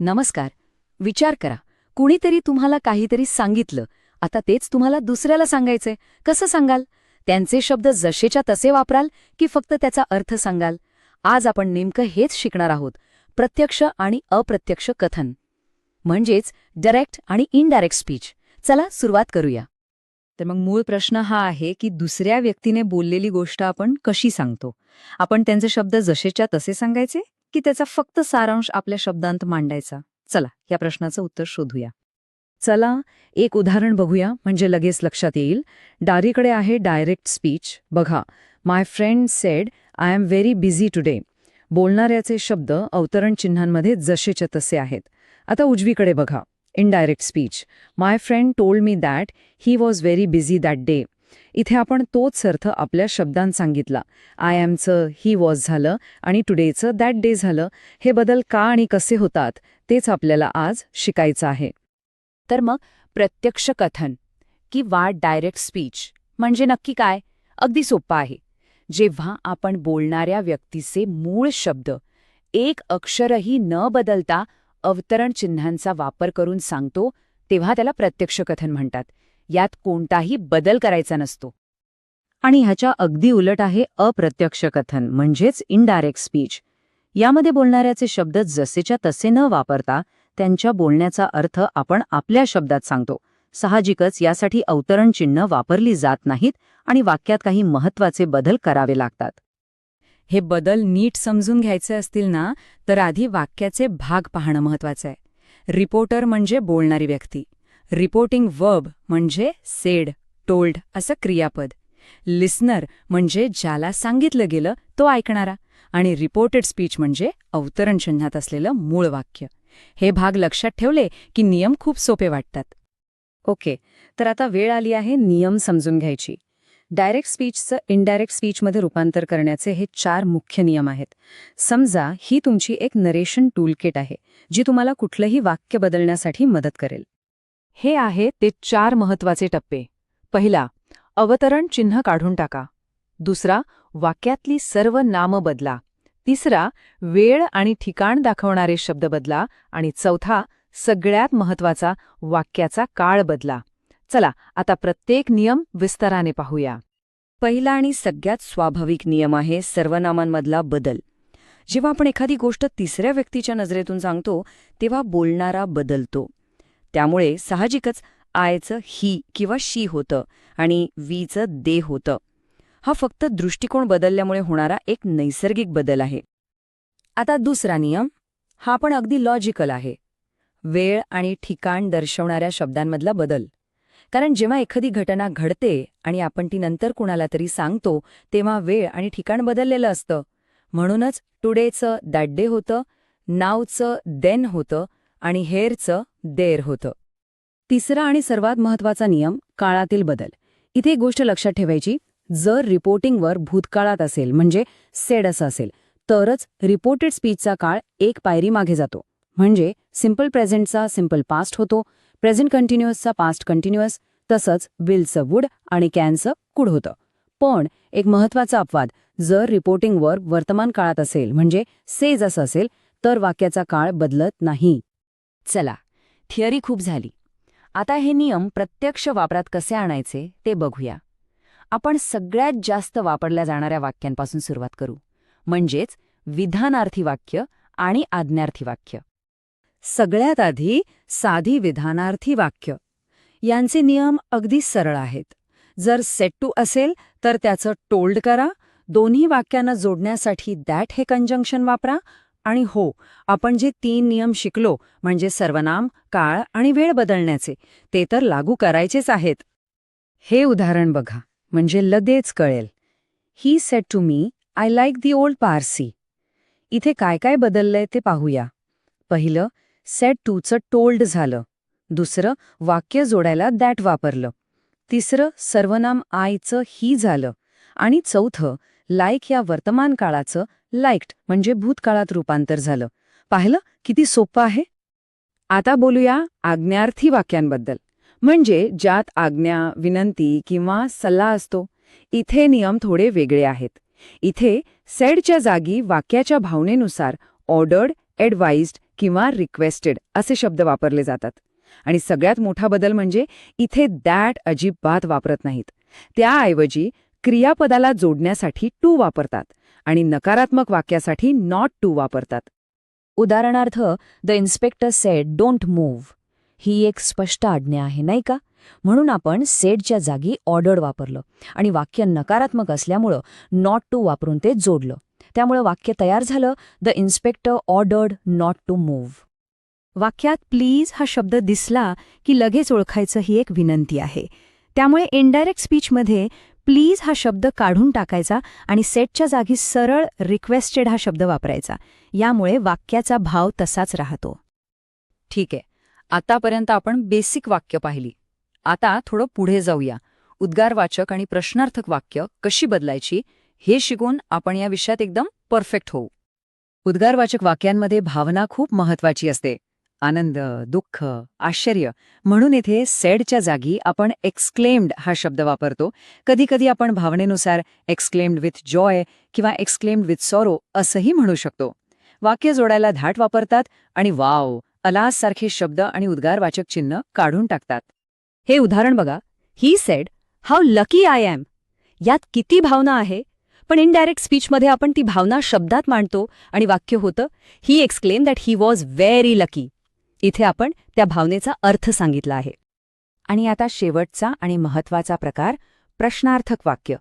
नमस्कार. विचार करा. कुणीतरी तुम्हाला काहीतरी सांगितलं. आता तेच तुम्हाला दुसऱ्याला सांगायचंय. कसं सांगाल? त्यांचे शब्द जसेच्या तसे वापराल की फक्त त्याचा अर्थ सांगाल? आज आपण नेमकं हेच शिकणार आहोत. प्रत्यक्ष आणि अप्रत्यक्ष कथन. म्हणजेच डायरेक्ट आणि इनडायरेक्ट स्पीच चला सुरुवात करूया. तर मग मूळ प्रश्न हा आहे की दुसऱ्या व्यक्तीने बोललेली गोष्ट आपण कशी सांगतो? आपण त्यांचे शब्द जसेच्या तसे सांगायचे? की त्याचा फक्त सारांश आपल्या शब्दांत मांडायचा. चला या प्रश्नाचं उत्तर शोधूया. चला एक उदाहरण बघूया म्हणजे लगेच लक्षात येईल. डारीकडे आहे डायरेक्ट स्पीच. बघा my friend said I am very busy today बोलणाऱ्याचे शब्द अवतरण चिन्हांमध्ये जसेच्या तसे आहेत. आता उजवीकडे बघा. Indirect speech my friend told me that he was very busy that day इथे आपण तोच अर्थ आपल्या शब्दांत सांगितला. आय ॲमचं ही वॉज झालं आणि टुडेचं दॅट डे झालं. हे बदल का आणि कसे होतात तेच आपल्याला आज शिकायचं आहे. तर मग प्रत्यक्ष कथन की किंवा डायरेक्ट स्पीच म्हणजे नक्की काय? अगदी सोपं आहे. जेव्हा आपण बोलणाऱ्या व्यक्तीचे मूळ शब्द एक अक्षरही न बदलता अवतरण चिन्हांचा वापर करून सांगतो तेव्हा त्याला प्रत्यक्ष कथन म्हणतात. यात कोणताही बदल करायचा नसतो. आणि ह्याच्या अगदी उलट आहे अप्रत्यक्ष कथन म्हणजेच इनडायरेक्ट स्पीच यामध्ये बोलणाऱ्याचे शब्द जसेच्या तसे न वापरता त्यांच्या बोलण्याचा अर्थ आपण आपल्या शब्दात सांगतो. साहजिकच यासाठी अवतरण चिन्ह वापरली जात नाहीत आणि वाक्यात काही महत्त्वाचे बदल करावे लागतात. हे बदल नीट समजून घ्यायचे असतील ना तर आधी वाक्याचे भाग पाहणं महत्वाचं आहे. रिपोर्टर म्हणजे बोलणारी व्यक्ती. रिपोर्टिंग वर्ब म्हणजे सेड टोल्ड असं क्रियापद. लिस्नर म्हणजे ज्याला सांगितलं गेलं तो ऐकणारा आणि रिपोर्टेड स्पीच म्हणजे अवतरण चिन्हात असलेलं मूळ वाक्य. हे भाग लक्षात ठेवले की नियम खूप सोपे वाटतात. ओके तर आता वेळ आली आहे नियम समजून घ्यायची. डायरेक्ट स्पीचचं इनडायरेक्ट स्पीचमध्ये रूपांतर करण्याचे हे चार मुख्य नियम आहेत. समजा ही तुमची एक नरेशन टूलकिट आहे जी तुम्हाला कुठलंही वाक्य बदलण्यासाठी मदत करेल. हे आहे ते चार महत्त्वाचे टप्पे. पहिला अवतरण चिन्ह काढून टाका. दुसरा वाक्यातली सर्व नामं बदला. तिसरा वेळ आणि ठिकाण दाखवणारे शब्द बदला. आणि चौथा सगळ्यात महत्त्वाचा वाक्याचा काळ बदला. चला आता प्रत्येक नियम विस्ताराने पाहूया. पहिला आणि सगळ्यात स्वाभाविक नियम आहे सर्वनामांमधला बदल. जेव्हा आपण एखादी गोष्ट तिसऱ्या व्यक्तीच्या नजरेतून सांगतो तेव्हा बोलणारा बदलतो. त्यामुळे साहजिकच आयचं ही किंवा शी होतं आणि वीचं दे होतं. हा फक्त दृष्टिकोन बदलल्यामुळे होणारा एक नैसर्गिक बदल आहे. आता दुसरा नियम हा पण अगदी लॉजिकल आहे. वेळ आणि ठिकाण दर्शवणाऱ्या शब्दांमधला बदल. कारण जेव्हा एखादी घटना घडते आणि आपण ती नंतर कुणाला तरी सांगतो तेव्हा वेळ आणि ठिकाण बदललेलं असतं. म्हणूनच टुडेचं दॅट डे होतं नावचं देन होतं आणि हेरचं देर होतं. तिसरा आणि सर्वात महत्त्वाचा नियम काळातील बदल. इथे एक गोष्ट लक्षात ठेवायची जर रिपोर्टिंगवर भूतकाळात असेल म्हणजे सेड असं असेल तरच रिपोर्टेड स्पीचचा काळ एक पायरी मागे जातो. म्हणजे सिंपल प्रेझेंटचा सिंपल पास्ट होतो प्रेझेंट कंटिन्युअसचा पास्ट कंटिन्युअस तसंच विलचं वूड आणि कॅनचं कुड होतं. पण एक महत्त्वाचा अपवाद जर रिपोर्टिंगवर वर्तमान काळात असेल म्हणजे सेज असं असेल तर वाक्याचा काळ बदलत नाही. चला. थिअरी खूप झाली. आता हे नियम प्रत्यक्ष वापरात कसे आणायचे ते बघूया. आपण सगळ्यात जास्त वापरल्या जाणाऱ्या वाक्यांपासून सुरुवात करू. म्हणजेच विधानार्थी वाक्य आणि आज्ञार्थी वाक्य. सगळ्यात आधी साधी विधानार्थी वाक्य. यांचे नियम अगदी सरळ आहेत. जर सेट टू असेल तर त्याचं टोल्ड करा. दोन्ही वाक्यांना जोडण्यासाठी दॅट हे कंजंक्शन वापरा. आणि हो आपण जे तीन नियम शिकलो म्हणजे सर्वनाम काळ आणि वेळ बदलण्याचे ते तर लागू करायचेच आहेत. हे उदाहरण बघा म्हणजे लगेच कळेल. He said to me I like the old Parsi इथे काय काय बदललंय ते पाहूया. पहिलं सेट टूचं टोल्ड झालं. दुसरं वाक्य जोडायला दॅट वापरलं. तिसरं सर्वनाम आयचं ही झालं. आणि चौथं लाईक या वर्तमान काळाचं लाईक्ड म्हणजे भूतकाळात रूपांतर झालं. पाहिलं किती सोपं आहे? आता बोलूया आज्ञार्थी वाक्यांबद्दल. म्हणजे ज्यात आज्ञा विनंती किंवा सल्ला असतो इथे नियम थोडे वेगळे आहेत. इथे सेडच्या जागी वाक्याच्या भावनेनुसार ऑर्डर्ड ॲडवाइज्ड किंवा रिक्वेस्टेड असे शब्द वापरले जातात. आणि सगळ्यात मोठा बदल म्हणजे इथे दॅट अजिबात वापरत नाहीत. त्याऐवजी क्रियापदाला जोडण्यासाठी टू वापरतात. आणि नकारात्मक वाक्यासाठी नॉट टू वापरतात. उदाहरणार्थ the inspector said don't move ही एक स्पष्ट आज्ञा आहे नाही का? म्हणून आपण सेडच्या जागी ऑर्डर्ड वापरलं आणि वाक्य नकारात्मक असल्यामुळं नॉट टू वापरून ते जोडलं. त्यामुळं वाक्य तयार झालं the inspector ordered not to move वाक्यात प्लीज हा शब्द दिसला की लगेच ओळखायचं ही एक विनंती आहे. त्यामुळे इनडायरेक्ट स्पीचमध्ये प्लीज हा शब्द काढून टाकायचा आणि सेटच्या जागी सरळ रिक्वेस्टेड हा शब्द वापरायचा. यामुळे वाक्याचा भाव तसाच राहतो. ठीक आहे. आतापर्यंत आपण बेसिक वाक्य पाहिली. आता थोडं पुढे जाऊया. उद्गारवाचक आणि प्रश्नार्थक वाक्य कशी बदलायची हे शिकून आपण या विषयात एकदम परफेक्ट होऊ. उद्गारवाचक वाक्यांमध्ये भावना खूप महत्वाची असते. आनंद दुःख आश्चर्य म्हणून इथे सेडच्या जागी आपण एक्सक्लेम्ड हा शब्द वापरतो. कधीकधी आपण भावनेनुसार एक्सक्लेम्ड विथ जॉय किंवा एक्सक्लेम्ड विथ सॉरो असंही म्हणू शकतो. वाक्य जोडायला धाट वापरतात आणि वाव अलास सारखे शब्द आणि उद्गारवाचक चिन्ह काढून टाकतात. हे उदाहरण बघा. He said how lucky I am यात किती भावना आहे? पण इनडायरेक्ट स्पीचमध्ये आपण ती भावना शब्दात मांडतो आणि वाक्य होतं he exclaim that he was very lucky इथे आपण त्या भावनेचा अर्थ सांगितला आहे. आणि आता शेवटचा आणि महत्त्वाचा प्रकार प्रश्नार्थक वाक्य.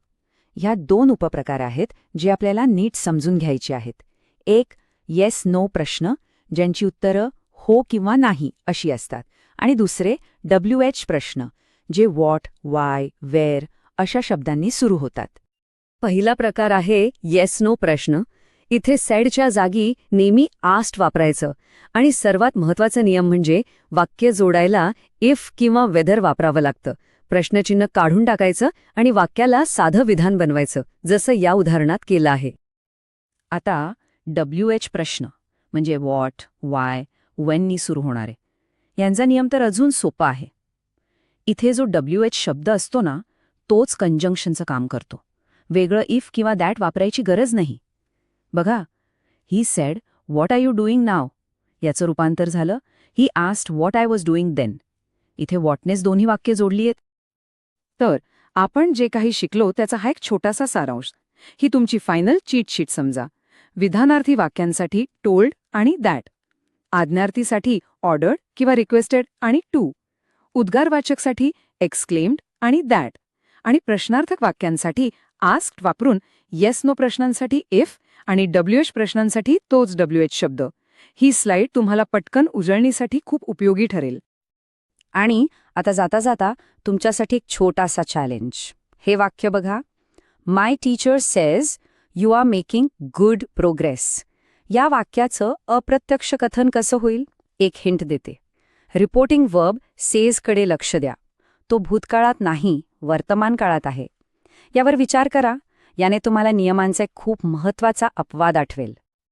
ह्या दोन उपप्रकार आहेत जे आपल्याला नीट समजून घ्यायचे आहेत. एक येस नो प्रश्न ज्यांची उत्तरं हो किंवा नाही अशी असतात. आणि दुसरे डब्ल्यू एच प्रश्न जे वॉट वाय वेअर अशा शब्दांनी सुरू होतात. पहिला प्रकार आहे येस नो प्रश्न इथे सेडच्या जागी नेहमी आस्ट वापरायचं. आणि सर्वात महत्त्वाचा नियम म्हणजे वाक्य जोडायला इफ किंवा वेदर वापरावं लागतं. प्रश्नचिन्ह काढून टाकायचं आणि वाक्याला साधं विधान बनवायचं जसं या उदाहरणात केलं आहे. आता डब्ल्यू एच प्रश्न म्हणजे वॉट वाय वेननी सुरू होणारे यांचा नियम तर अजून सोपा आहे. इथे जो डब्ल्यू एच शब्द असतो ना तोच कंजंक्शनचं काम करतो. वेगळं इफ किंवा दॅट वापरायची गरज नाही. बघा he said what are you doing नाव याचं रूपांतर झालं. He asked what I was doing then इथे वॉटनेस दोन्ही वाक्य जोडली आहेत. तर आपण जे काही शिकलो त्याचा हा एक छोटासा सारांश. ही तुमची फायनल चीट शीट समजा. विधानार्थी वाक्यांसाठी टोल्ड आणि दॅट आज्ञार्थीसाठी ऑर्डर्ड किंवा रिक्वेस्टेड आणि टू उद्गारवाचकसाठी एक्सक्लेम्ड आणि दॅट आणि प्रश्नार्थक वाक्यांसाठी आस्क्ड वापरून येस नो प्रश्नांसाठी इफ आणि डब्ल्यू एच प्रश्नांसाठी तोच डब्ल्यू एच शब्द. ही स्लाइड तुम्हाला पटकन उजळणीसाठी खूप उपयोगी ठरेल. आणि आता जाता जाता तुमच्यासाठी एक छोटासा चॅलेंज हे वाक्य बघा. My teacher says you are making good progress या वाक्याचं अप्रत्यक्ष कथन कसं होईल? एक हिंट देते. रिपोर्टिंग वर्ब सेजकडे लक्ष द्या. तो भूतकाळात नाही वर्तमान काळात आहे. यावर विचार करा. याने तुम्हाला नियमांचा खूप महत्त्वाचा अपवाद आठवेल.